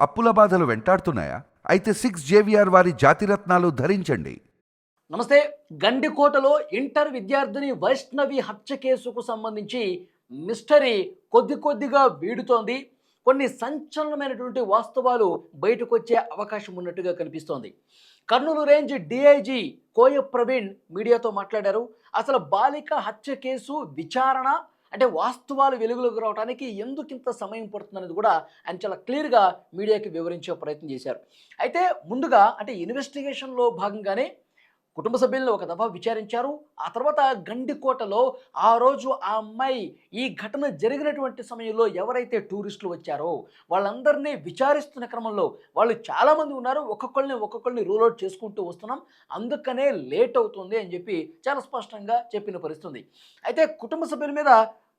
అప్పుల బాధలు వెంటాడుతున్నాయా? అయితే సిక్స్ జేవిఆర్ వారి జాతిరత్నాలు ధరించండి. నమస్తే. గండికోటలో ఇంటర్ విద్యార్థిని వైష్ణవి హత్య కేసుకు సంబంధించి మిస్టరీ కొద్ది కొద్దిగా వీడుతోంది. కొన్ని సంచలనమైనటువంటి వాస్తవాలు బయటకు వచ్చే అవకాశం ఉన్నట్టుగా కనిపిస్తోంది. కర్నూలు రేంజ్ డిఐజీ కోయ ప్రవీణ్ మీడియాతో మాట్లాడారు. అసలు బాలిక హత్య కేసు విచారణ? అంటే వాస్తవాలు వెలుగులోకి రావడానికి ఎందుకు ఇంత సమయం పడుతుందనేది కూడా ఆయన చాలా క్లియర్గా మీడియాకి వివరించే ప్రయత్నం చేశారు. అయితే ముందుగా అంటే ఇన్వెస్టిగేషన్లో భాగంగానే కుటుంబ సభ్యులను ఒక దఫా విచారించారు. ఆ తర్వాత గండికోటలో ఆ రోజు ఆ అమ్మాయి ఈ ఘటన జరిగినటువంటి సమయంలో ఎవరైతే టూరిస్టులు వచ్చారో వాళ్ళందరినీ విచారిస్తున్న క్రమంలో వాళ్ళు చాలామంది ఉన్నారు. ఒక్కొక్కరిని ఒక్కొక్కరిని రూల్ అవుట్ చేసుకుంటూ వస్తున్నాం. అందుకనే లేట్ అవుతుంది అని చెప్పి చాలా స్పష్టంగా చెప్పిన పరిస్థితుంది. అయితే కుటుంబ సభ్యుల మీద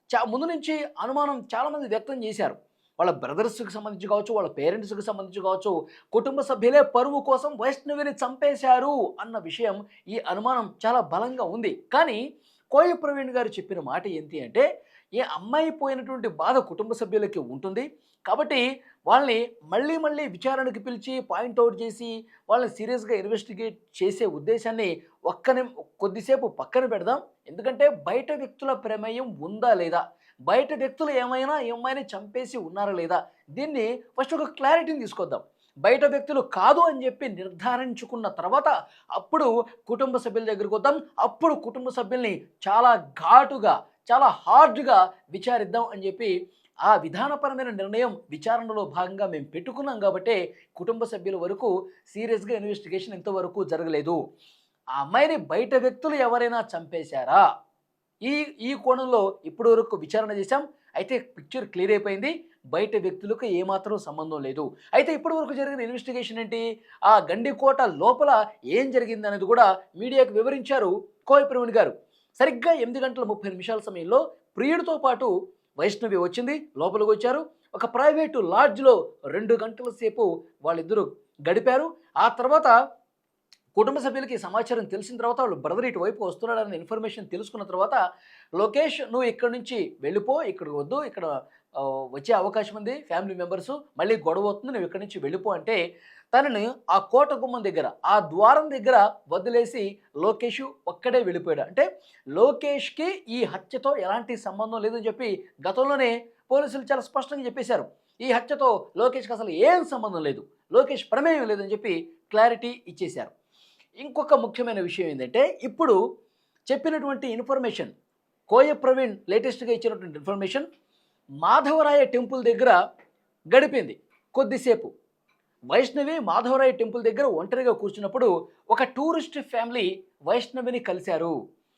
చా ముందు నుంచి అనుమానం చాలామంది వ్యక్తం చేశారు. వాళ్ళ బ్రదర్స్కి సంబంధించి కావచ్చు వాళ్ళ పేరెంట్స్కి సంబంధించి కావచ్చు కుటుంబ సభ్యులే పరువు కోసం వైష్ణవిని చంపేశారు అన్న విషయం ఈ అనుమానం చాలా బలంగా ఉంది. కానీ కోయ ప్రవీణ్ గారు చెప్పిన మాట ఏంటి అంటే ఈ అమ్మాయి పోయినటువంటి బాధ కుటుంబ సభ్యులకి ఉంటుంది. కాబట్టి వాళ్ళని మళ్ళీ మళ్ళీ విచారణకు పిలిచి పాయింట్అవుట్ చేసి వాళ్ళని సీరియస్గా ఇన్వెస్టిగేట్ చేసే ఉద్దేశాన్ని ఒక్కని కొద్దిసేపు పక్కన పెడదాం. ఎందుకంటే బయట వ్యక్తుల ప్రమేయం ఉందా లేదా? బయట వ్యక్తులు ఏమైనా ఏమైనా చంపేసి ఉన్నారా లేదా? దీన్ని ఫస్ట్ ఒక క్లారిటీని తీసుకొద్దాం. బయట వ్యక్తులు కాదు అని చెప్పి నిర్ధారించుకున్న తర్వాత అప్పుడు కుటుంబ సభ్యుల దగ్గరికి వద్దాం. అప్పుడు కుటుంబ సభ్యుల్ని చాలా ఘాటుగా చాలా హార్డ్గా విచారిద్దాం అని చెప్పి ఆ విధానపరమైన నిర్ణయం విచారణలో భాగంగా మేము పెట్టుకున్నాం కాబట్టి కుటుంబ సభ్యుల వరకు సీరియస్గా ఇన్వెస్టిగేషన్ ఇంతవరకు జరగలేదు. ఆ అమ్మాయిని బయట వ్యక్తులు ఎవరైనా చంపేశారా? ఈ ఈ కోణంలో ఇప్పటి వరకు విచారణ చేశాం. అయితే పిక్చర్ క్లియర్ అయిపోయింది. బయట వ్యక్తులకు ఏమాత్రం సంబంధం లేదు. అయితే ఇప్పటి వరకు జరిగిన ఇన్వెస్టిగేషన్ ఏంటి? ఆ గండికోట లోపల ఏం జరిగింది అనేది కూడా మీడియాకు వివరించారు కోయ ప్రవీణ్ గారు. సరిగ్గా ఎనిమిది గంటల ముప్పై నిమిషాల సమయంలో ప్రియుడితో పాటు వైష్ణవి వచ్చింది లోపలికి వచ్చారు. ఒక ప్రైవేటు లాడ్జ్లో రెండు గంటల సేపు వాళ్ళిద్దరూ గడిపారు. ఆ తర్వాత కుటుంబ సభ్యులకి ఈ సమాచారం తెలిసిన తర్వాత వాళ్ళు బ్రదర్ ఇటువైపు వస్తున్నాడని ఇన్ఫర్మేషన్ తెలుసుకున్న తర్వాత లోకేష్ నువ్వు ఇక్కడ నుంచి వెళ్ళిపో ఇక్కడికి వద్దు ఇక్కడ వచ్చే అవకాశం ఉంది ఫ్యామిలీ మెంబర్స్ మళ్ళీ గొడవ అవుతుంది నువ్వు ఇక్కడి నుంచి వెళ్ళిపో అంటే తనని ఆ కోట గుమ్మం దగ్గర ఆ ద్వారం దగ్గర వదిలేసి లోకేష్ ఒక్కడే వెళ్ళిపోయాడు. అంటే లోకేష్కి ఈ హత్యతో ఎలాంటి సంబంధం లేదని చెప్పి గతంలోనే పోలీసులు చాలా స్పష్టంగా చెప్పేశారు. ఈ హత్యతో లోకేష్కి అసలు ఏం సంబంధం లేదు. లోకేష్ ప్రమేయం లేదని చెప్పి క్లారిటీ ఇచ్చేశారు. ఇంకొక ముఖ్యమైన విషయం ఏంటంటే ఇప్పుడు చెప్పినటువంటి ఇన్ఫర్మేషన్ కోయ ప్రవీణ్ లేటెస్ట్గా ఇచ్చినటువంటి ఇన్ఫర్మేషన్ మాధవరాయ టెంపుల్ దగ్గర గడిపింది కొద్దిసేపు. వైష్ణవి మాధవరాయ టెంపుల్ దగ్గర ఒంటరిగా కూర్చున్నప్పుడు ఒక టూరిస్ట్ ఫ్యామిలీ వైష్ణవిని కలిశారు.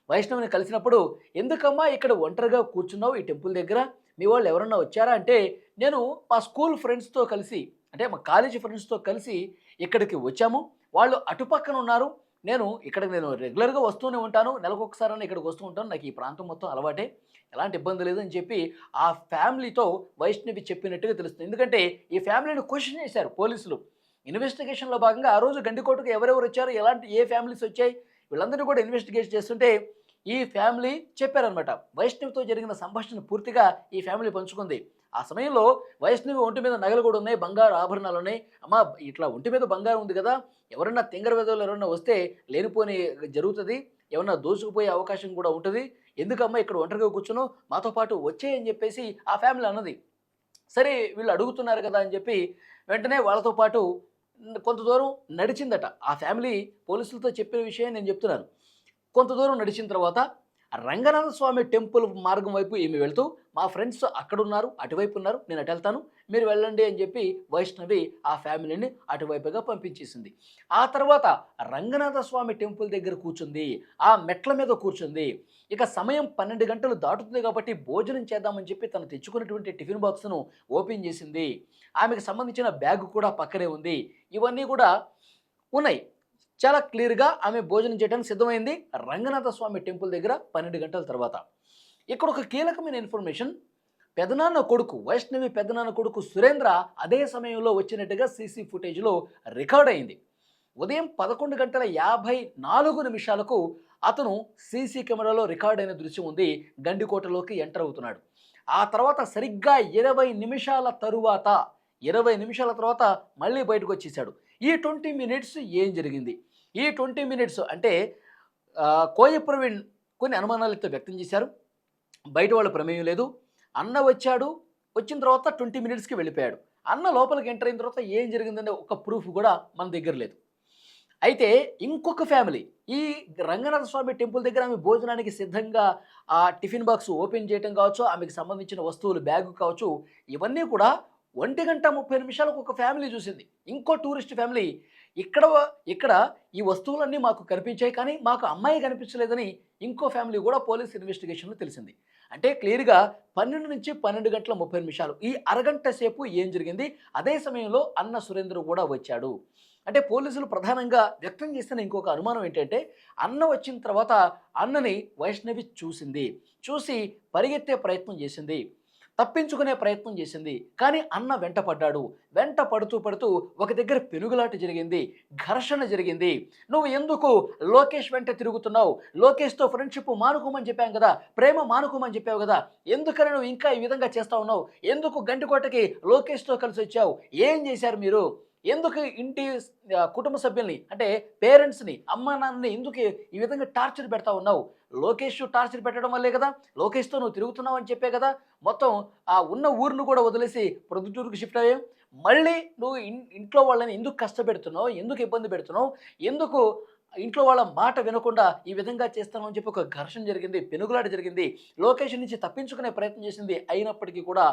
వైష్ణవిని కలిసినప్పుడు ఎందుకమ్మా ఇక్కడ ఒంటరిగా కూర్చున్నావు ఈ టెంపుల్ దగ్గర? మీ వాళ్ళు ఎవరన్నా వచ్చారా? అంటే నేను మా స్కూల్ ఫ్రెండ్స్తో కలిసి అంటే మా కాలేజీ ఫ్రెండ్స్తో కలిసి ఇక్కడికి వచ్చాము. వాళ్ళు అటుపక్కన ఉన్నారు. నేను ఇక్కడ నేను రెగ్యులర్గా వస్తూనే ఉంటాను. నెలకొకసారి ఇక్కడికి వస్తూ ఉంటాను. నాకు ఈ ప్రాంతం మొత్తం అలవాటే. ఎలాంటి ఇబ్బంది లేదని చెప్పి ఆ ఫ్యామిలీతో వైష్ణవి చెప్పినట్టుగా తెలుస్తుంది. ఎందుకంటే ఈ ఫ్యామిలీని క్వశ్చన్ చేశారు పోలీసులు. ఇన్వెస్టిగేషన్లో భాగంగా ఆ రోజు గండికోటకు ఎవరెవరు వచ్చారు? ఎలాంటి ఏ ఫ్యామిలీస్ వచ్చాయి? వీళ్ళందరినీ కూడా ఇన్వెస్టిగేట్ చేస్తుంటే ఈ ఫ్యామిలీ చెప్పారనమాట వైష్ణవితో జరిగిన సంభాషణ పూర్తిగా ఈ ఫ్యామిలీ పంచుకుంది. ఆ సమయంలో వైష్ణవి ఒంటి మీద నగలు కూడా ఉన్నాయి బంగారు ఆభరణాలు ఉన్నాయి. అమ్మ ఇట్లా ఒంటి మీద బంగారం ఉంది కదా ఎవరన్నా తింగర వెదవులు ఎవరన్నా వస్తే లేనిపోని జరుగుతుంది ఏమన్నా దోచుకుపోయే అవకాశం కూడా ఉంటుంది. ఎందుకమ్మా ఇక్కడ ఒంటరిగా కూర్చును మాతో పాటు వచ్చేయని చెప్పేసి ఆ ఫ్యామిలీ అన్నది. సరే వీళ్ళు అడుగుతున్నారు కదా అని చెప్పి వెంటనే వాళ్ళతో పాటు కొంత దూరం నడిచిందట. ఆ ఫ్యామిలీ పోలీసులతో చెప్పిన విషయం నేను చెప్తున్నాను. కొంత దూరం నడిచిన తర్వాత రంగనాథ స్వామి టెంపుల్ మార్గం వైపు ఈమె వెళ్తూ మా ఫ్రెండ్స్ అక్కడ ఉన్నారు అటువైపు ఉన్నారు నేను అటు వెళ్తాను మీరు వెళ్ళండి అని చెప్పి వైష్ణవి ఆ ఫ్యామిలీని అటువైపుగా పంపించేసింది. ఆ తర్వాత రంగనాథ స్వామి టెంపుల్ దగ్గర కూర్చుంది ఆ మెట్ల మీద కూర్చుంది. ఇక సమయం పన్నెండు గంటలు దాటుతుంది కాబట్టి భోజనం చేద్దామని చెప్పి తను తెచ్చుకున్నటువంటి టిఫిన్ బాక్స్ను ఓపెన్ చేసింది. ఆమెకు సంబంధించిన బ్యాగ్ కూడా పక్కనే ఉంది. ఇవన్నీ కూడా ఉన్నాయి. చాలా క్లియర్గా ఆమె భోజనం చేయడానికి సిద్ధమైంది. రంగనాథ స్వామి టెంపుల్ దగ్గర పన్నెండు గంటల తర్వాత. ఇక్కడ ఒక కీలకమైన ఇన్ఫర్మేషన్. పెదనాన్న కొడుకు వైష్ణవి పెదనాన్న కొడుకు సురేంద్ర అదే సమయంలో వచ్చినట్టుగా సీసీ ఫుటేజ్లో రికార్డ్ అయింది. ఉదయం పదకొండు గంటల యాభై నాలుగు నిమిషాలకు అతను సీసీ కెమెరాలో రికార్డ్ అయిన దృశ్యం ఉంది. గండికోటలోకి ఎంటర్ అవుతున్నాడు. ఆ తర్వాత సరిగ్గా ఇరవై నిమిషాల తరువాత ఇరవై నిమిషాల తర్వాత మళ్ళీ బయటకు వచ్చేసాడు. ఈ ట్వంటీ మినిట్స్ ఏం జరిగింది? ఈ ట్వంటీ మినిట్స్ అంటే కోయ ప్రవీణ్ కొన్ని అనుమానాలతో వ్యక్తం చేశారు. బయట వాళ్ళ ప్రమేయం లేదు. అన్న వచ్చాడు వచ్చిన తర్వాత ట్వంటీ మినిట్స్కి వెళ్ళిపోయాడు. అన్న లోపలికి ఎంటర్ అయిన తర్వాత ఏం జరిగిందనే ఒక ప్రూఫ్ కూడా మన దగ్గర లేదు. అయితే ఇంకొక ఫ్యామిలీ ఈ రంగనాథ స్వామి టెంపుల్ దగ్గర ఆమె భోజనానికి సిద్ధంగా ఆ టిఫిన్ బాక్స్ ఓపెన్ చేయటం కావచ్చు ఆమెకు సంబంధించిన వస్తువులు బ్యాగ్ కావచ్చు ఇవన్నీ కూడా ఒంటి గంట ముప్పై నిమిషాలకు ఒక ఫ్యామిలీ చూసింది. ఇంకో టూరిస్ట్ ఫ్యామిలీ ఇక్కడ ఇక్కడ ఈ వస్తువులన్నీ మాకు కనిపించాయి కానీ మాకు అమ్మాయి కనిపించలేదని ఇంకో ఫ్యామిలీ కూడా పోలీస్ ఇన్వెస్టిగేషన్లో తెలిసింది. అంటే క్లియర్గా పన్నెండు నుంచి పన్నెండు గంటల ముప్పై నిమిషాలు ఈ అరగంట సేపు ఏం జరిగింది? అదే సమయంలో అన్న సురేంద్ర కూడా వచ్చాడు. అంటే పోలీసులు ప్రధానంగా వ్యక్తం చేస్తున్న ఇంకొక అనుమానం ఏంటంటే అన్న వచ్చిన తర్వాత అన్నని వైష్ణవి చూసింది. చూసి పరిగెత్తే ప్రయత్నం చేసింది. తప్పించుకునే ప్రయత్నం చేసింది. కానీ అన్న వెంట పడ్డాడు వెంట పడుతూ పడుతూ ఒక దగ్గర పెనుగులాట జరిగింది. ఘర్షణ జరిగింది. నువ్వు ఎందుకు లోకేష్ వెంట తిరుగుతున్నావు? లోకేష్తో ఫ్రెండ్షిప్ మానుకోమని చెప్పాం కదా. ప్రేమ మానుకోమని చెప్పావు కదా. ఎందుకని నువ్వు ఇంకా ఈ విధంగా చేస్తా ఉన్నావు? ఎందుకు గంటికోటకి లోకేష్తో కలిసి వచ్చావు? ఏం చేశారు మీరు? ఎందుకు ఇంటి కుటుంబ సభ్యుల్ని అంటే పేరెంట్స్ని అమ్మ నాన్నని ఎందుకు ఈ విధంగా టార్చర్ పెడతా ఉన్నావు? లోకేష్ టార్చర్ పెట్టడం వల్లే కదా లోకేష్తో నువ్వు తిరుగుతున్నావు అని చెప్పే కదా మొత్తం ఆ ఉన్న ఊరిని కూడా వదిలేసి ప్రొద్దుటూరుకు షిఫ్ట్ అయ్యావు. మళ్ళీ నువ్వు ఇంట్లో వాళ్ళని ఎందుకు కష్టపెడుతున్నావు? ఎందుకు ఇబ్బంది పెడుతున్నావు? ఎందుకు ఇంట్లో వాళ్ళ మాట వినకుండా ఈ విధంగా చేస్తాను అని చెప్పి ఒక ఘర్షణ జరిగింది పెనుగులాట జరిగింది. లోకేష్ నుంచి తప్పించుకునే ప్రయత్నం చేసింది అయినప్పటికీ కూడా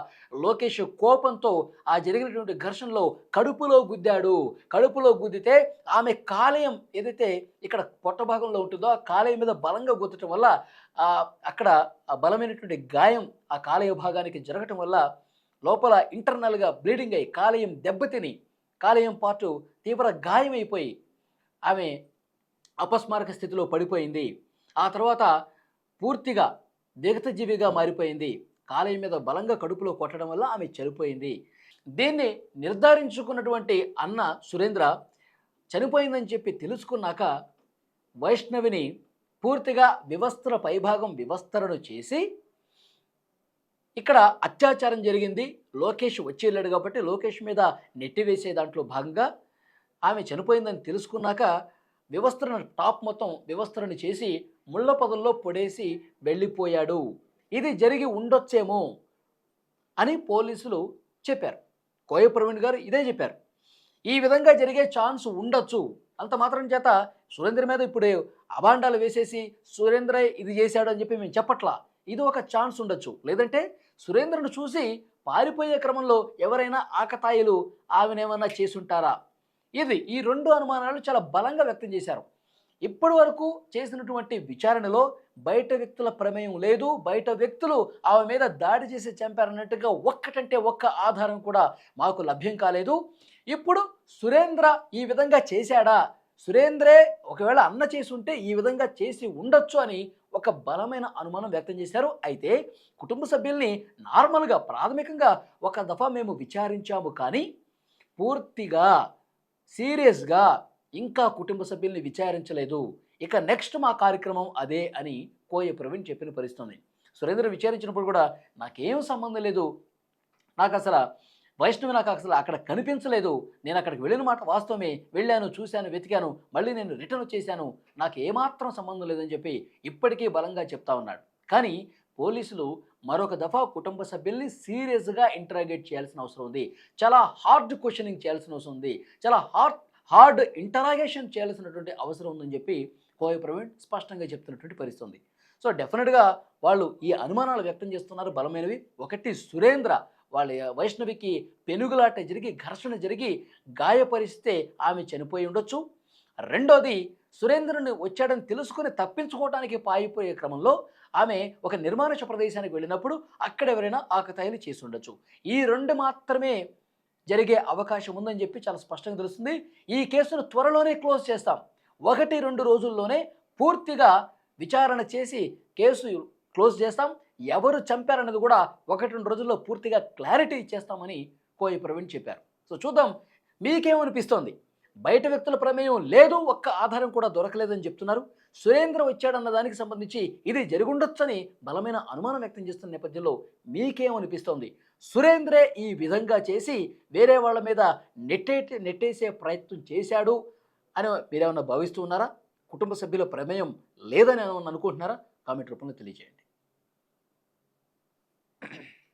లోకేష్ కోపంతో ఆ జరిగినటువంటి ఘర్షణలో కడుపులో గుద్దాడు. కడుపులో గుద్దితే ఆమె కాలేయం ఏదైతే ఇక్కడ పొట్ట భాగంలో ఉంటుందో ఆ కాలేయం మీద బలంగా గుద్దటం వల్ల అక్కడ ఆ బలమైనటువంటి గాయం ఆ కాలేయ భాగానికి జరగటం వల్ల లోపల ఇంటర్నల్గా బ్లీడింగ్ అయ్యి కాలేయం దెబ్బతిని కాలేయం పాటు తీవ్ర గాయమైపోయి ఆమె అపస్మారక స్థితిలో పడిపోయింది. ఆ తర్వాత పూర్తిగా జీవిగా మారిపోయింది. కాలేయం మీద బలంగా కడుపులో కొట్టడం వల్ల ఆమె చనిపోయింది. దీన్ని నిర్ధారించుకున్నటువంటి అన్న సురేంద్ర చనిపోయిందని చెప్పి తెలుసుకున్నాక వైష్ణవిని పూర్తిగా వివస్త్ర పైభాగం వివస్త్రను చేసి ఇక్కడ అత్యాచారం జరిగింది. లోకేష్ వచ్చి వెళ్ళాడు కాబట్టి లోకేష్ మీద నెట్టివేసే దాంట్లో భాగంగా ఆమె చనిపోయిందని తెలుసుకున్నాక వివస్త్రను టాప్ మొత్తం వివస్త్రను చేసి ముళ్ళ పొదల్లో పొడేసి వెళ్ళిపోయాడు. ఇది జరిగి ఉండొచ్చేమో అని పోలీసులు చెప్పారు. కోయ ప్రవీణ్ గారు ఇదే చెప్పారు. ఈ విధంగా జరిగే ఛాన్స్ ఉండొచ్చు. అంత మాత్రం చేత సురేంద్ర మీద ఇప్పుడు అభాండాలు వేసేసి సురేంద్ర ఇది చేశాడు అని చెప్పి మేము చెప్పట్లా. ఇది ఒక ఛాన్స్ ఉండొచ్చు. లేదంటే సురేంద్రను చూసి పారిపోయే క్రమంలో ఎవరైనా ఆకతాయిలు ఆమెనేమన్నా చేసుంటారా? ఇది ఈ రెండు అనుమానాలు చాలా బలంగా వ్యక్తం చేశారు. ఇప్పటి వరకు చేసినటువంటి విచారణలో బయట వ్యక్తుల ప్రమేయం లేదు. బయట వ్యక్తులు ఆమె మీద దాడి చేసి చంపారన్నట్టుగా ఒక్కటంటే ఒక్క ఆధారం కూడా మాకు లభ్యం కాలేదు. ఇప్పుడు సురేంద్ర ఈ విధంగా చేశాడా? సురేంద్రే ఒకవేళ అన్న చేసి ఉంటే ఈ విధంగా చేసి ఉండొచ్చు అని ఒక బలమైన అనుమానం వ్యక్తం చేశారు. అయితే కుటుంబ సభ్యుల్ని నార్మల్గా ప్రాథమికంగా ఒక దఫా మేము విచారించాము కానీ పూర్తిగా సీరియస్గా ఇంకా కుటుంబ సభ్యుల్ని విచారించలేదు. ఇక నెక్స్ట్ మా కార్యక్రమం అదే అని కోయ ప్రవీణ్ చెప్పిన పరిస్థితుంది. సురేంద్ర విచారించినప్పుడు కూడా నాకేం సంబంధం లేదు. నాకు అసలు వైష్ణవి నాకు అసలు అక్కడ కనిపించలేదు. నేను అక్కడికి వెళ్ళిన మాట వాస్తవమే. వెళ్ళాను చూశాను వెతికాను. మళ్ళీ నేను రిటర్న్ వచ్చేసాను. నాకు ఏమాత్రం సంబంధం లేదని చెప్పి ఇప్పటికీ బలంగా చెప్తా ఉన్నాడు. కానీ పోలీసులు మరొక దఫా కుటుంబ సభ్యుల్ని సీరియస్గా ఇంటరాగేట్ చేయాల్సిన అవసరం ఉంది. చాలా హార్డ్ క్వశ్చనింగ్ చేయాల్సిన అవసరం ఉంది. చాలా హార్డ్ హార్డ్ ఇంటరాగేషన్ చేయాల్సినటువంటి అవసరం ఉందని చెప్పి కోయ ప్రవీణ్ స్పష్టంగా చెప్తున్నటువంటి పరిస్థితి ఉంది. సో డెఫినెట్గా వాళ్ళు ఈ అనుమానాలు వ్యక్తం చేస్తున్నారు. బలమైనవి. ఒకటి సురేంద్ర వాళ్ళ వైష్ణవికి పెనుగులాట జరిగి ఘర్షణ జరిగి గాయపరిస్తే ఆమె చనిపోయి ఉండొచ్చు. రెండోది సురేంద్రుని వచ్చాడని తెలుసుకుని తప్పించుకోవడానికి పాయిపోయే క్రమంలో ఆమె ఒక నిర్మానుష ప్రదేశానికి వెళ్ళినప్పుడు అక్కడ ఎవరైనా ఆకతాయిలు చేసి ఉండొచ్చు. ఈ రెండు మాత్రమే జరిగే అవకాశం ఉందని చెప్పి చాలా స్పష్టంగా తెలుస్తుంది. ఈ కేసును త్వరలోనే క్లోజ్ చేస్తాం. ఒకటి రెండు రోజుల్లోనే పూర్తిగా విచారణ చేసి కేసు క్లోజ్ చేస్తాం. ఎవరు చంపారన్నది కూడా ఒకటి రెండు రోజుల్లో పూర్తిగా క్లారిటీ ఇచ్చేస్తామని కోయి ప్రవీణ్ చెప్పారు. సో చూద్దాం. మీకేమనిపిస్తోంది? బయట వ్యక్తుల ప్రమేయం లేదు ఒక్క ఆధారం కూడా దొరకలేదని చెప్తున్నారు. సురేంద్ర వచ్చాడన్న దానికి సంబంధించి ఇది జరుగుండొచ్చని బలమైన అనుమానం వ్యక్తం చేస్తున్న నేపథ్యంలో మీకేమనిపిస్తోంది? సురేంద్రే ఈ విధంగా చేసి వేరే వాళ్ళ మీద నెట్టే నెట్టేసే ప్రయత్నం చేశాడు అని మీరేమన్నా భావిస్తూ ఉన్నారా? కుటుంబ సభ్యుల ప్రమేయం లేదని అనుకుంటున్నారా? కామెంట్ రూపంలో తెలియజేయండి.